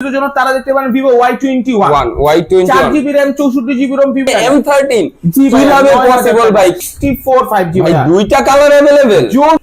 জন্য তারা দেখতে পারেন Vivo Y twenty one one Y twenty চার জিবি র্যাম চৌষট্টি GB ROM Vivo M thirteen G কীভাবে পসিবল ভাই? 64 5G ভাই ভাইয়া। দুইটা কালার অ্যাভেলেবেল জোন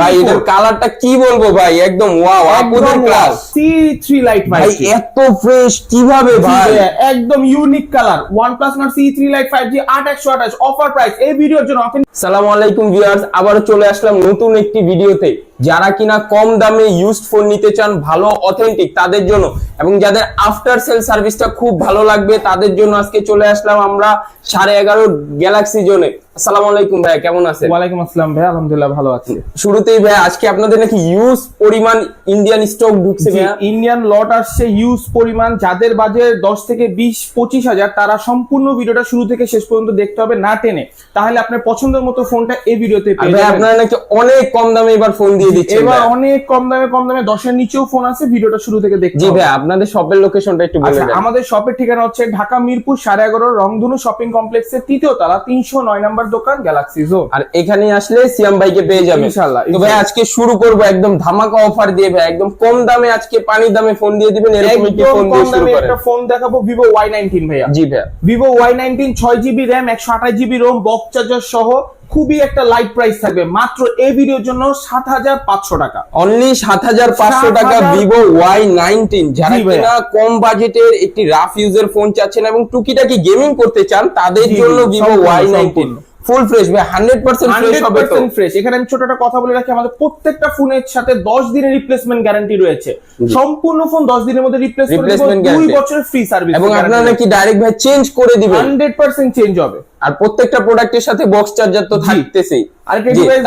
ভাই এটার কালারটা কি বলব ভাই? একদম ওয়াও আপুদের একদম ক্লাস C3 লাইট ভাই এত ফ্রেশ কীভাবে ভাই? একদম unique colour OnePlus Nord C3 lite 5G 8128 offer price এই ভিডিওর জন্য সালাম আলাইকুম ভিউয়ার্স চলে আসলাম নতুন একটি ভিডিওতে যারা কিনা কম দামে ইউজড ফোন নিতে চান ভালো অথেন্টিক তাদের জন্য। এবং যাদের আফটার সেল সার্ভিসটা খুব ভালো লাগবে তাদের জন্য আজকে চলে আসলাম আমরা সাড়ে এগারো গ্যালাক্সি জোনে আসসালামু আলাইকুম ভাইয়া কেমন আছেন? ওয়ালাইকুম আসসালাম ভাই আলহামদুলিল্লাহ ভালো আছি। শুরুতেই ভাই আজকে আপনাদের নাকি ইউজ পরিমাণ ইন্ডিয়ান স্টক ঢুকছে ইন্ডিয়ান লট আসছে ইউজ পরিমাণ যাদের বাজে দশ থেকে বিশ পঁচিশ হাজার তারা সম্পূর্ণ ভিডিওটা শুরু থেকে শেষ পর্যন্ত দেখতে হবে না টেনে। তাহলে আপনার পছন্দের মতো ফোনটা এই ভিডিওতে পেয়ে ভাই যাবেন। আপনারা নাকি অনেক কম দামে এবার ফোন দিয়ে দিচ্ছেন এবার ভাইয়া। অনেক কম দামে কম দামে দশের নিচেও ফোন আছে ভিডিওটা শুরু থেকে দেখতে জি ভাই আপনাদের শপের লোকেশনটা একটু বলে আচ্ছা দেন। আমাদের শপের ঠিকানা হচ্ছে ঢাকা মিরপুর সাড়ে এগারো রংধনু শপিং কমপ্লেক্সের তৃতীয় তলা তিনশো নয় নম্বর দোকান গ্যালাক্সি জোন আর এখানে আসলে সিয়াম ভাইকে পেয়ে যাবেন। ইনশাআল্লাহ, তো ভাই আজকে শুরু করব একদম ধামাকা অফার দিয়ে ভাই একদম কম দামে আজকে পানির দামে ফোন দিয়ে দিবেন এরকম একটি ফোন দিয়ে শুরু করেন। একটা ফোন দেখাবো ভিভো ওয়াই নাইনটিন ভাইয়া। জি ভাই। ভিভো ওয়াই নাইনটিন ছয় জিবি র্যাম একশো আঠাশ জিবি রোম বক্স চার্জার সহ খুবই একটা লাইট প্রাইস থাকবে মাত্র এই ভিডিওর জন্য সাত হাজার পাঁচশো টাকা অনলি সাত হাজার পাঁচশো টাকা ভিভো ওয়াই নাইনটিন যারা। কিনা কম বাজেটের একটি রাফ ইউজের ফোন চাচ্ছেন এবং টুকিটাকি গেমিং করতে চান তাদের জন্য Vivo Y nineteen. Full fresh ভাই হান্ড্রেড পার্সেন্ট ফ্রেশ হবে তো। ফ্রেশ এখানে আমি ছোট একটা কথা বলে রাখি আমাদের প্রত্যেকটা ফোনের সাথে দশ দিনের রিপ্লেসমেন্ট গ্যারান্টি রয়েছে। সম্পূর্ণ ফোন দশ দিনের মধ্যে রিপ্লেস করে দুই। বছরের ফ্রি সার্ভিস এবং আপনারা নাকি ডাইরেক্ট ভাই চেঞ্জ করে দিবেন। হান্ড্রেড পার্সেন্ট চেঞ্জ হবে। আর প্রত্যেকটা প্রোডাক্টের সাথে বক্স চার্জার তো থাকতেছেই। আর একটা ডিভাইস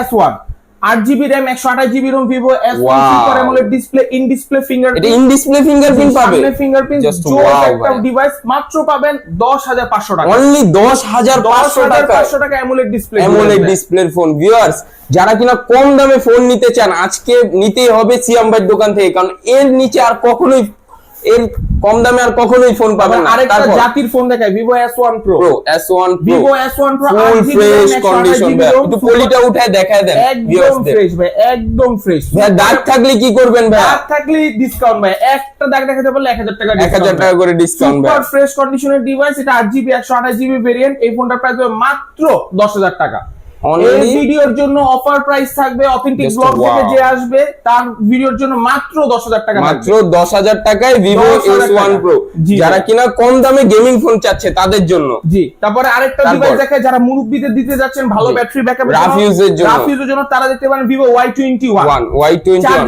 এস ওয়ান আট জিবি র্যাম একশো আঠাশ GB ROM Vivo S super AMOLED display in display finger এটা ইন ডিসপ্লে ফিঙ্গারপ্রিন্ট পাবে। ফিঙ্গারপ্রিন্ট জোস একটা ডিভাইস মাত্র পাবেন দশ হাজার পাঁচশো টাকা। অনলি দশ হাজার দশ পাঁচশো হাজার টাকা পাঁচশো টাকা অ্যামোলেড ডিসপ্লে অ্যামোলেড ডিসপ্লের ফোন ভিউয়ার্স যারা কিনা কম দামে ফোন নিতে চান আজকে নিতেই হবে সিয়াম ভাইয়ের দোকান থেকে। কারণ এর নিচে আর কখনোই এর কম দামে আর কখনোই ফোন পাবেন না। আরেকটা জাতির phone Vivo S one pro pro S one Vivo S one full fresh condition ভাই একটু পলিটা উঠায় দেখায় দেন একদম ফ্রেশ ভাই একদম ফ্রেশ ভাই দাগ থাকলে কি করবেন ভাই দাগ থাকলে ডিসকাউন্ট ভাই। একটা দাগ দেখাতে পারলে এক হাজার টাকা এক হাজার টাকা করে ডিসকাউন্ট ভাই সুপার ফ্রেশ কন্ডিশনের ডিভাইস এটা আট জিবি একশো আঠাশ জিবি ভেরিয়েন্ট এই ফোনটার প্রাইস হবে মাত্র দশ হাজার টাকা। Only- এই ভিডিওর জন্য অফার প্রাইস থাকবে অথেন্টিক ব্লগ থেকে যে আসবে তার ভিডিওর জন্য মাত্র দশ হাজার টাকা মাত্র থাকবে। দশ হাজার টাকায় ভিভো 10,000 এস ওয়ান টাকা। প্রো জি যারা কিনা কম দামে গেমিং ফোন চাচ্ছে তাদের জন্য। জি তারপরে আরেকটা ডিভাইস দেখে যারা মুরব্বীদের দিতে যাচ্ছেন ভালো ব্যাটারি ব্যাকআপ এর জন্য। রাফ ইউজের জন্য। তারা দেখতে পারেন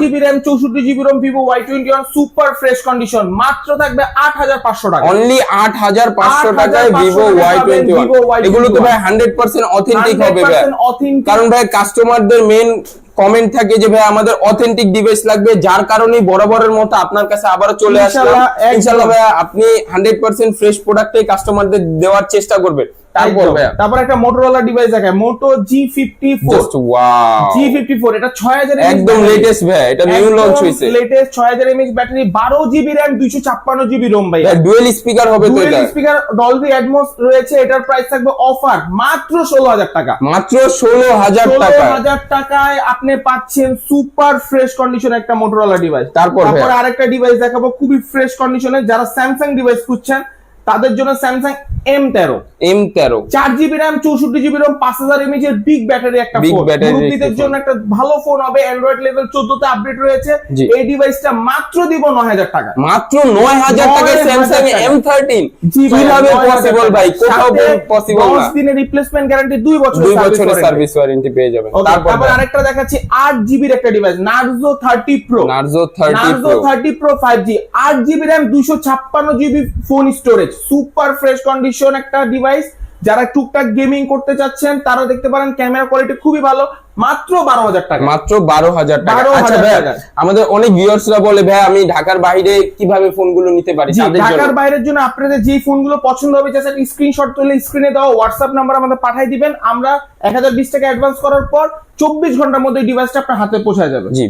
জিবি র্যাম চৌষট্টি GB ROM Vivo Y twenty one super fresh condition মাত্র থাকবে আট হাজার পাঁচশো টাকা। অনলি আট হাজার পাঁচশো 8,500 টাকায় Vivo Y21 এগুলো তো ভাই হান্ড্রেড পার্সেন্ট অথেন্টিক হবে ভাই। 100%। কারণ ভাই কাস্টমারদের মেন কমেন্ট থাকে যে ভাই আমাদের অথেন্টিক ডিভাইস লাগবে। যার কারণে বরাবরের মতো আপনার কাছে আবার চলে আসলাম। ইনশাআল্লাহ, ভাই আপনি হান্ড্রেড পার্সেন্ট ফ্রেশ প্রোডাক্টই কাস্টমারদের দেওয়ার চেষ্টা করবেন। তারপর একটা মোটরোলা ডিভাইস দেখায় Moto G fifty four G fifty four এটা ছয় হাজার একদম লেটেস্ট ভাই এটা নিউ লঞ্চ হয়েছে। লেটেস্ট ছয় হাজার এমএচ ব্যাটারি বারো জিবি র্যাম দুইশো ছাপ্পান্ন জিবি রোম ভাই ডুয়েল স্পিকার হবে এটা। স্পিকার ডলবি অ্যাটমস রয়েছে এটার প্রাইস থাকবে অফার মাত্র ষোলো হাজার টাকা। মাত্র ষোলো হাজার ষোলো টাকা হাজার টাকায়। আপনি পাচ্ছেন সুপার ফ্রেশ কন্ডিশন একটা মোটরোলা ডিভাইস? তারপর আরেকটা ডিভাইস দেখাবো খুবই ফ্রেশ কন্ডিশনে যারা স্যামসাং ডিভাইস খুঁজছেন তাদের জন্য স্যামসাং এম তেরো। এম তেরো। চার জিবি র্যাম চৌষট্টি জিবি রোম পাঁচ হাজার এমএচ এর বিগ ব্যাটারি একটা মুরব্বীদের একটি জন্য একটা ভালো ফোন হবে। অ্যান্ড্রয়েড লেভেল চোদ্দতে আপডেট রয়েছে। এই ডিভাইসটা মাত্র দিব নয় হাজার টাকা। মাত্র নয় হাজার টাকায় স্যামসাং টাকা। এম থার্টিন কীভাবে পসিবল ভাই? কোথাও পসিবল 10 না। দিনের রিপ্লেসমেন্ট গ্যারান্টি দুই বছর দুই বছরের সার্ভিস ওয়ারেন্টি পেয়ে যাবেন। তারপর আরেকটা দেখাচ্ছি আট জিবির একটা device Narzo thirty pro Narzo thirty pro thirty pro five G আট জিবি র্যাম দুইশো ছাপ্পান্ন GB phone storage super fresh condition একটা ডিভাইস যারা টুকটাক গেমিং করতে চাচ্ছেন, তারা দেখতে পারেন ক্যামেরা কোয়ালিটি খুবই ভালো। মাত্র বারো হাজার টাকা। মাত্র বারো হাজার টাকা। আচ্ছা ভাই আমাদের অনেক ভিউয়ার্সরা বলে ভাই আমি ঢাকার বাইরে কীভাবে ফোনগুলো নিতে পারি? ঢাকার বাইরের জন্য আপনাদের যে ফোনগুলো পছন্দ হবে জাস্ট স্ক্রিনশট তুলে স্ক্রিনে দেওয়া হোয়াটসঅ্যাপ নাম্বার আমাদের পাঠিয়ে দিবেন। আমরা এক হাজার বিশ টাকা অ্যাডভান্স করার পর চব্বিশ ঘণ্টার মধ্যে ডিভাইসটা আপনার হাতে পৌঁছায় যাবে। জি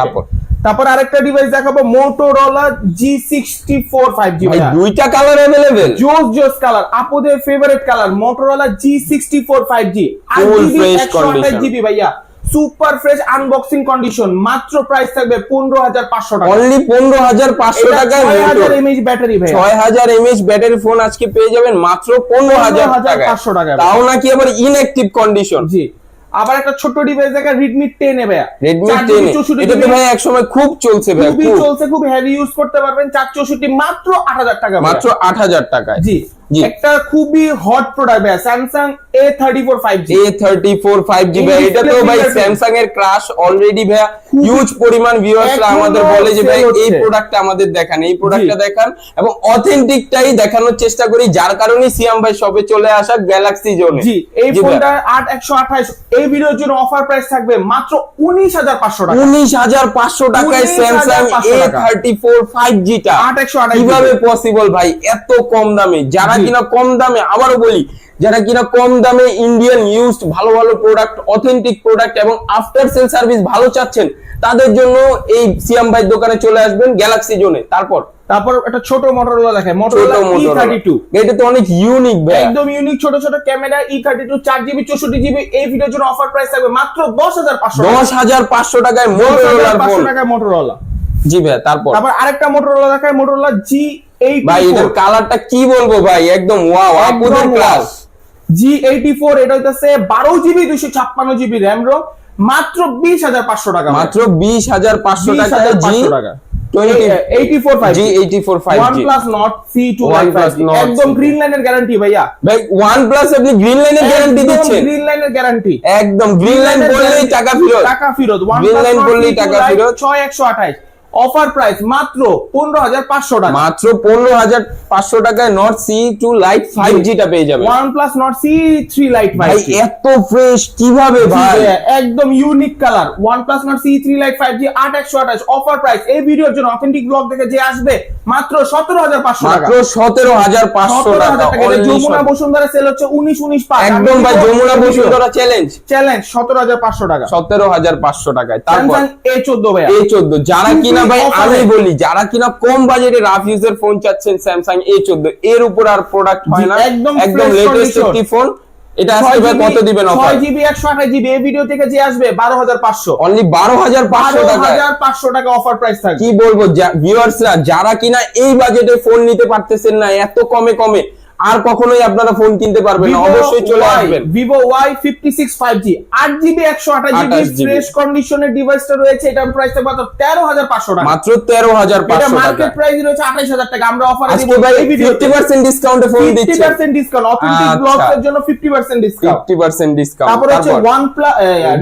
তারপর? তারপর আরেকটা ডিভাইস দেখাবো Motorola G sixty four five G দুইটা কালার অ্যাভেলেবেল জোস জোস কালার আপুদের favourite colour Motorola G sixty four five G GB ভাইয়া। Super fresh unboxing condition. মাত্র প্রাইস থাকবে পনেরো হাজার পাঁচশো টাকা। অনলি পনেরো হাজার পাঁচশো ছয় হাজার এমএইচ ব্যাটারি ভাই। ছয় হাজার এমএইচ ব্যাটারি ফোন আজকে পেয়ে যাবেন মাত্র পনেরো হাজার 15,500 টাকায়। টাকায়। তাও নাকি আবার ইনঅ্যাক্টিভ কন্ডিশন জি। আবার একটা ছোট ডিভাইস দেখা রেডমি টেন এ ভাইয়া। রেডমি 4GB টেন 64 এটা তো ভাই একসময় খুব চলছে ভাই খুব। চলছে খুব হেভি ইউজ করতে পারবেন। চার চৌষট্টি মাত্র আট হাজার টাকা মাত্র আট হাজার টাকায়। জি জি। একটা খুবই হট প্রোডাক্ট ভাইয়া Samsung A thirty four five G A thirty four five G ভাই এটা তো ভাই স্যামসাং এর ক্রাশ অলরেডি ভাই হিউজ পরিমাণ ভিউয়ার্সরা আমাদের বলে যে ভাই এই প্রোডাক্টটা আমাদের দেখান এই প্রোডাক্টটা দেখান এবং অথেন্টিকটাই দেখানোর চেষ্টা করি যার কারণে সিয়াম ভাই শপে চলে আসা গ্যালাক্সি জোনে জি এই ফোনটা আট একশো আঠাশ এই ভিডিওর জন্য অফার প্রাইস থাকবে মাত্র উনিশ হাজার পাঁচশো টাকা। উনিশ হাজার পাঁচশো টাকায় Samsung A. Thirty four five জিটা আট একশো আঠাশ কীভাবে পসিবল ভাই? এত কম দামে। যারা। কিনা কম দামে আবারও বলি যারা কিনা কম দামে ইন্ডিয়ান ইউজড ভালো ভালো প্রোডাক্ট অথেন্টিক প্রোডাক্ট এবং আফটার সেল সার্ভিস ভালো চাচ্ছেন তাদের জন্য এই সিয়াম ভাই দোকানে চলে আসবেন গ্যালাক্সি জোনে তারপর? তারপর একটা ছোট মোটরোলা দেখে মোটরোলা ই থার্টি টু এটা তো অনেক ইউনিক ভাই। একদম ইউনিক ছোট ছোট ক্যামেরা ই থার্টি টু চার জিবি চৌষট্টি জিবি এই ভিডিওর জন্য অফার প্রাইস থাকবে মাত্র দশ হাজার পাঁচশো দশ হাজার পাঁচশো টাকায় হাজার পাঁচশো টাকায় মোটরোলা জি ভাই তারপর? তারপর আরেকটা মোটরোলা দেখায় মোটরোলা জি ভাই এটার কালারটা কি বলব ভাই? একদম ওয়াও আপুদের ক্লাস জি এইটি ফোর এটা হইতেছে বারো জিবি দুইশো ছাপ্পান্ন জিবি র্যাম রোম মাত্র বিশ হাজার পাঁচশো টাকা মাত্র বিশ হাজার পাঁচশো 20,500 টাকা। জি একদম গ্রিন লাইনের গ্যারান্টি ভাইয়া। ভাই ওয়ান প্লাস আপনি গ্রিন লাইনের গ্যারান্টি দিচ্ছেন। গ্রিন লাইনের গ্যারান্টি একদম গ্রিন লাইন বললেই টাকা ফেরত। টাকা ফেরত। Green line বললেই টাকা ফেরত। ছয় একশো আঠাইশ অফার প্রাইস মাত্র পনেরো হাজার পাঁচশো টাকা। মাত্র পনেরো হাজার পাঁচশো টাকায় Nord C two lite five জিটা পেয়ে যাবে one plus Nord C three lite five এত ফ্রেশ কীভাবে ভাই? একদম unique colour one plus Nord C three lite five G আট একশো আঠাশ অফার প্রাইস এই ভিডিওর জন্য অথেন্টিক ব্লগ দেখে যে আসবে মাত্র সতেরো হাজার পাঁচশো টাকা। মাত্র সতেরো হাজার পাঁচশো টাকা। যমুনা বসুন্ধরা সেল হচ্ছে উনিশ উনিশ একদম ভাই যমুনা বসুন্ধরা চ্যালেঞ্জ চ্যালেঞ্জ সতেরো হাজার পাঁচশো টাকা। সতেরো হাজার পাঁচশো টাকায়। তারপর এ চোদ্দ ভাইয়া। এ চোদ্দ। যারা কিনা ভাই আমি বলি যারা কিনা কম বাজেটে রাফ ইউজের ফোন চাচ্ছেন স্যামসাং এ চোদ্দ। এর উপর আর প্রোডাক্ট হয় না। একদম একদম লেটেস্ট একটি ফোন এটা কত দিবেন অফার ছয় জিবি এই ভিডিও থেকে যে আসবে বারো হাজার পাঁচশো। অনলি বারো হাজার পাঁচশো হাজার পাঁচশো টাকা অফার প্রাইস থাকবে। কি বলব ভিউয়ার্সরা যারা কিনা এই বাজেটে ফোন নিতে পারতেছেন না এত কমে কমে আর কখনোই আপনারা ফোন কিনতে পারবেন না। অবশ্যই চলে আসবেন। Vivo Y fifty six five G আট জিবি একশো আঠাশ জিবি 28 GB ফ্রেশ কন্ডিশনের ডিভাইসটা রয়েছে। এটার প্রাইস মাত্র তেরো হাজার পাঁচশো টাকা। মাত্র তেরো হাজার এটা পাঁচশো মার্কেট প্রাইস রয়েছে আঠাইশ হাজার টাকা। আমরা অফার আজকে ভাই ফিফটি পার্সেন্ট ডিসকাউন্টে ফোন ফিফটি দিচ্ছে। Percent discount authentic. ব্লগস এর জন্য fifty percent discount fifty percent discount তারপর হচ্ছে one plus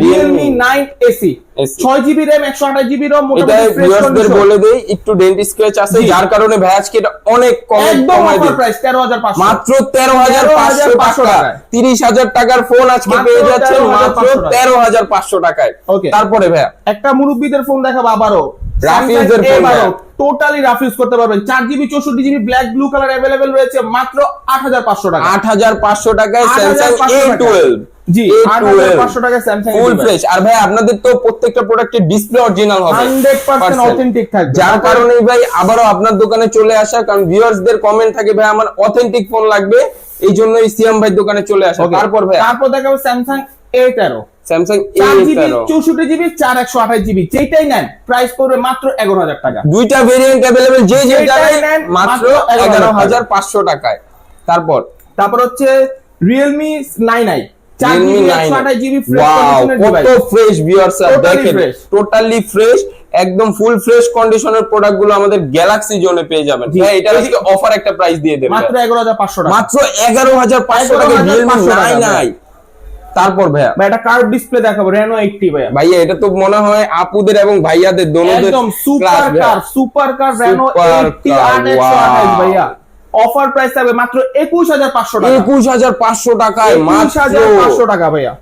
Realme nine AC AC ছয় জিবি র্যাম একশো আঠাশ জিবি রম এটা ভিউয়ার্সদের বলে দেই একটু ডেন্ট স্ক্র্যাচ আছে যার কারণে ভাই আজকে এটা অনেক কমে একদম অফার প্রাইস তেরো হাজার পাঁচশো। মাত্র তেরো হাজার পাঁচশো 13,500 টাকা। টাকায়। তিরিশ হাজার টাকার ফোন আজকে পেয়ে যাচ্ছেন মাত্র টাকায়। তেরো হাজার পাঁচশো টাকায়। Okay. তারপরে ভাইয়া। একটা মুরব্বীদের ফোন দেখাবো আবারও। Phone টোটালি রাফিউজ করতে পারবেন। চার জিবি চৌষট্টি GB black blue colour available রয়েছে মাত্র আট হাজার পাঁচশো টাকা আট হাজার পাঁচশো টাকায় স্যামসাং এ টুয়েলভ জি টাকা স্যামসাং ফুল ফ্রেশ আর ভাই আপনাদের তো প্রত্যেকটা প্রোডাক্টের ডিসপ্লে অরিজিনাল হবে। অথেন্টিক থাকবে। যার কারণে ভাই আপনার দোকানে চলে আসা কারণ ভিউয়ার্সদের কমেন্ট থাকে ভাই আমার অথেন্টিক ফোন লাগবে। এই সিএম ভাই দোকানে চলে আসা। তারপর ভাই তারপর দেখাবো স্যামসাং এ তেরো। স্যামসাং চৌষট্টি জিবি চার একশো আঠাশ জিবি যেটাই নেন প্রাইস পড়বে মাত্র এগারো হাজার টাকা। দুইটা ভেরিয়েন্ট অ্যাভেলেবেল যে নেন, মাত্র মাত্র এগারো হাজার পাঁচশো টাকায়। তারপর তারপর হচ্ছে রিয়েলমি নাইন আই চার Realme জিবি 9 একশো আঠাশ জিবি Wow, কত ফ্রেশ ভিউয়ার্স দেখেন টোটালি ফ্রেশ একদম ফুল ফ্রেশ কন্ডিশনের প্রোডাক্টগুলো আমাদের গ্যালাক্সি জোনে পেয়ে যাবেন। এটা অফার একটা প্রাইস দিয়ে দেবেন মাত্র এগারো হাজার পাঁচশো টাকা। মাত্র এগারো হাজার পাঁচশো টাকা রিয়েলমি নাই নাই তারপর ভাইয়া। কার্ভ ডিসপ্লে দেখাবো রেনো এইটটি ভাইয়া। ভাইয়া এটা তো মনে হয় আপুদের এবং ভাইয়াদের দোনোদের একদম super car super car Reno. ভাইয়া। অফার প্রাইস থাকবে মাত্র একুশ হাজার পাঁচশো টাকা। একুশ হাজার পাঁচশো টাকায় একুশ হাজার পাঁচশো টাকা ভাইয়া।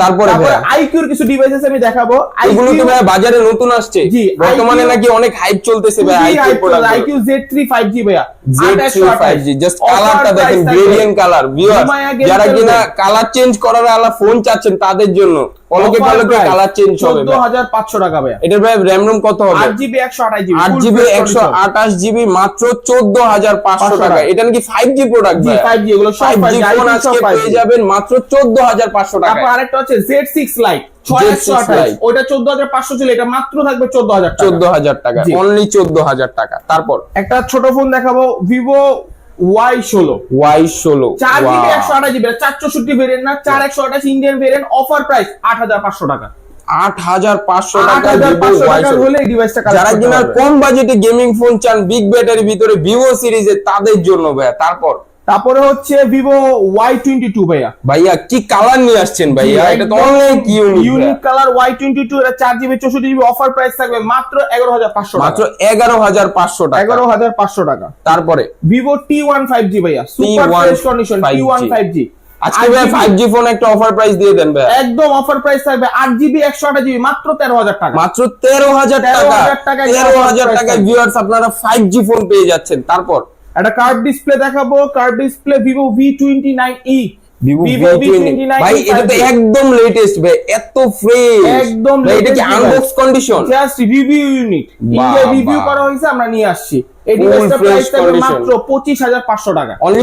তারপরে আইকিউর কিছু ডিভাইসেস আমি দেখাবো। এগুলো তো ভাই বাজারে নতুন আসছে। বর্তমানে নাকি অনেক হাইপ চলতেছে ভাই iQOO product iQOO Z three five G ভাইয়া। Z35G জাস্ট কালারটা দেখেন গ্রেডিয়েন্ট কালার ভিউয়ার যারা কিনা কালার চেঞ্জ করার আলা ফোন চাচ্ছেন তাদের জন্য। পলকে কালার চেঞ্জ হবে টাকা এটার ভাই র্যাম রোম কত হবে? জিবি একশো আঠাশ জিবি মাত্র চোদ্দ হাজার পাঁচশো টাকা। টাকা। এটা নাকি প্রোডাক্ট এগুলো সব ফোন আজকে পেয়ে যাবেন মাত্র টাকা। তারপর আরেকটা হচ্ছে জেড সিক্স লাইট ছয় একশো Z6 Lite। ওইটা চোদ্দ হাজার পাঁচশো ছিল এটা মাত্র থাকবে চোদ্দ হাজার চোদ্দ হাজার টাকা অনলি চোদ্দ হাজার টাকা। তারপর? একটা ছোট ফোন দেখাবো ভিভো ওয়াই ষোলো। ওয়াই ষোলো। চার জিবি একশো আঠাশ জিবি চার চৌষট্টি ভেরিয়েন্ট না চার একশো আঠাশ ইন্ডিয়ান ভেরিয়েন্ট অফার প্রাইস আট হাজার পাঁচশো টাকা। আট হাজার পাঁচশো টাকা। হলে ডিভাইসটা যারা কিনা কম বাজেটে গেমিং ফোন চান বিগ ব্যাটারি ভিতরে ভিভো সিরিজে তাদের জন্য ভাইয়া তারপর তারপরে হচ্ছে ভিভো ওয়াই টোয়েন্টি টু ভাইয়া। ভাইয়া কি কালার নিয়ে আসছেন ভাইয়া? এটা তো অনেক unique unique colour Y twenty two এটা চার জিবি চৌষট্টি জিবি অফার প্রাইস থাকবে মাত্র এগারো হাজার পাঁচশো মাত্র এগারো হাজার পাঁচশো টাকা। এগারো হাজার পাঁচশো টাকা। তারপরে? Vivo T one five G ভাইয়া super T1 fresh condition T one five G আজকে ভাই ফাইভ জি ফোন একটা অফার প্রাইস দিয়ে দেন ভাইয়া। একদম অফার প্রাইস থাকবে আট জিবি একশো আঠাশ জিবি মাত্র তেরো হাজার টাকা। মাত্র তেরো হাজার টাকা। 13,000 টাকায় তেরো হাজার offer ভিউয়ার্স আপনারা ফাইভ জি ফোন পেয়ে যাচ্ছেন। তারপর? একটা কার্ভ ডিসপ্লে দেখাবো curve display Vivo V twenty nine E Vivo Vivo V20 V29 ভাই এটা তো একদম লেটেস্ট ভাই এত ফ্রেশ একদম এটা কি unbox condition just review unit India review করা হয়েছে আমরা নিয়ে আসছি। এই ডিভাইসটা প্রাইস থাকবে মাত্র পঁচিশ হাজার পাঁচশো টাকা। অনলি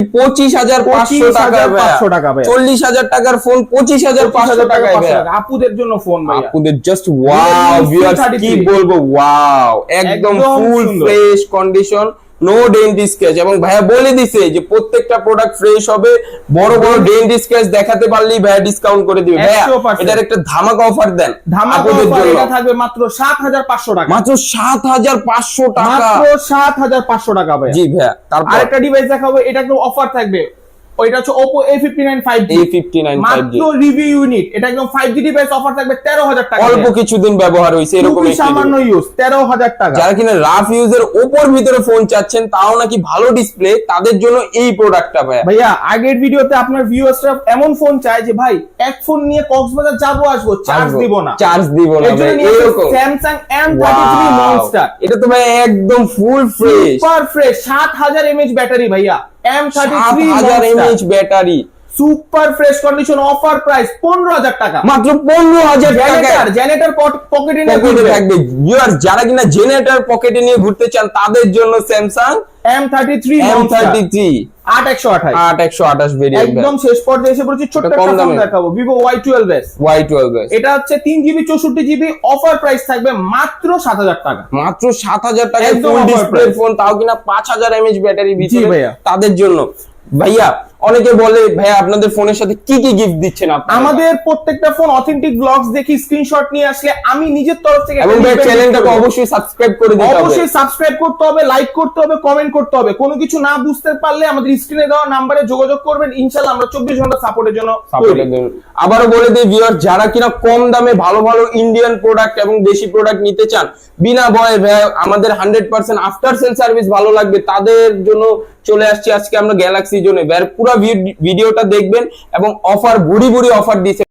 টাকা 25,500 টাকা ভাইয়া। চল্লিশ হাজার টাকার ফোন পঁচিশ হাজার পাঁচশো টাকায় ভাইয়া। আপুদের জন্য ফোন আপুদের জাস্ট ওয়াও ভিউয়ার্স কি বলব ওয়াও একদম full fresh condition no dent scratch এবং ভাইয়া বলে দিছে যে প্রত্যেকটা প্রোডাক্ট ফ্রেশ হবে বড় বড় ডেন্টি স্কেচ দেখাতে পারলেই ভাইয়া ডিসকাউন্ট করে দিবে। ভাইয়া এটার একটা ধামাকা অফার দেন ধামাকা অফার এটা থাকবে মাত্র সাত হাজার পাঁচশো টাকা। মাত্র সাত হাজার পাঁচশো টাকা। মাত্র সাত হাজার পাঁচশো টাকা ভাইয়া। জি ভাইয়া তারপর? আরেকটা ডিভাইস দেখাবো এটা একদম অফার থাকবে। ওইটা হচ্ছে Oppo A59 5G এই ফিফটি নাইন ফাইভ জি মাত্র রিভিউ ইউনিট এটা একদম 5G ডিভাইস অফার থাকবে তেরো হাজার টাকা অল্প কিছুদিন ব্যবহার হয়েছে এরকম একটি সামান্য ইউজ তেরো হাজার টাকা। যারা কিনা রাফ ইউজের ওপর ভিতরে ফোন চাচ্ছেন তাও নাকি ভালো ডিসপ্লে তাদের জন্য এই প্রোডাক্টটা ভাইয়া। ভাইয়া আগের ভিডিওতে আপনার ভিউয়ার্সরা এমন ফোন চায় যে ভাই এক ফোন নিয়ে কক্সবাজার যাব আসব চার্জ দিব না। চার্জ দিব না ভাই এরকম। Wow! থ্রি মনস্টার এটা তো ভাই একদম ফুল ফ্রেশ সুপার ফ্রেশ সাত হাজার এমএচ ব্যাটারি ভাইয়া। এম থার্টি সাত থ্রি হাজার mAh battery super fresh condition offer price পনেরো হাজার টাকা। মাত্র পনেরো হাজার টাকা জেনারেটর জেনারেটর পকেটে নিয়ে পকেটে থাকবে। ভিউয়ার্স যারা কিনা জেনারেটর পকেটে নিয়ে ঘুরতে চান তাদের জন্য Samsung M thirty three M thirty three আট একশো আঠাশ। আট একশো আঠাশ ভেরিয়েন্ট একদম শেষ পর্যায়ে এসে পড়েছি ছোট্ট কম দামে। দেখাবো। Vivo Y twelve S Y twelve S এটা হচ্ছে তিন জিবি চৌষট্টি জিবি অফার প্রাইস থাকবে মাত্র সাত হাজার টাকা। মাত্র সাত হাজার একদম ফুল ডিসপ্লে ফোন তাও কিনা পাঁচ হাজার এমএচ ব্যাটারি ভাইয়া। তাদের জন্য। ভাইয়া অনেকে বলে ভাইয়া আপনাদের ফোনের সাথে কি কি গিফট দিচ্ছেন আপনারা? আমাদের প্রত্যেকটা ফোন অথেন্টিক ব্লগস দেখি স্ক্রিনশট নিয়ে আসলে আমি নিজের তরফ থেকে এবং ভাই চ্যানেলটাকে অবশ্যই সাবস্ক্রাইব করে দিতে হবে। অবশ্যই সাবস্ক্রাইব করতে হবে লাইক করতে হবে কমেন্ট করতে হবে। কোনো কিছু না বুঝতে পারলে আমাদের স্ক্রিনে দেওয়া নাম্বারে যোগাযোগ করবেন। ইনশাল্লাহ আমরা চব্বিশ ঘণ্টা সাপোর্টের জন্য। আবারও বলে দিই ভিউয়ার যারা কিনা কম দামে ভালো ভালো ইন্ডিয়ান প্রোডাক্ট এবং দেশি প্রোডাক্ট নিতে চান বিনা ভয়ে ভাই আমাদের hundred percent after sale service ভালো লাগবে। তাদের জন্য চলে আসছি আজকে আমরা গ্যালাক্সি জোনে। পুরো ভিডিওটা দেখবেন এবং অফার বুড়ি বুড়ি অফার দিচ্ছে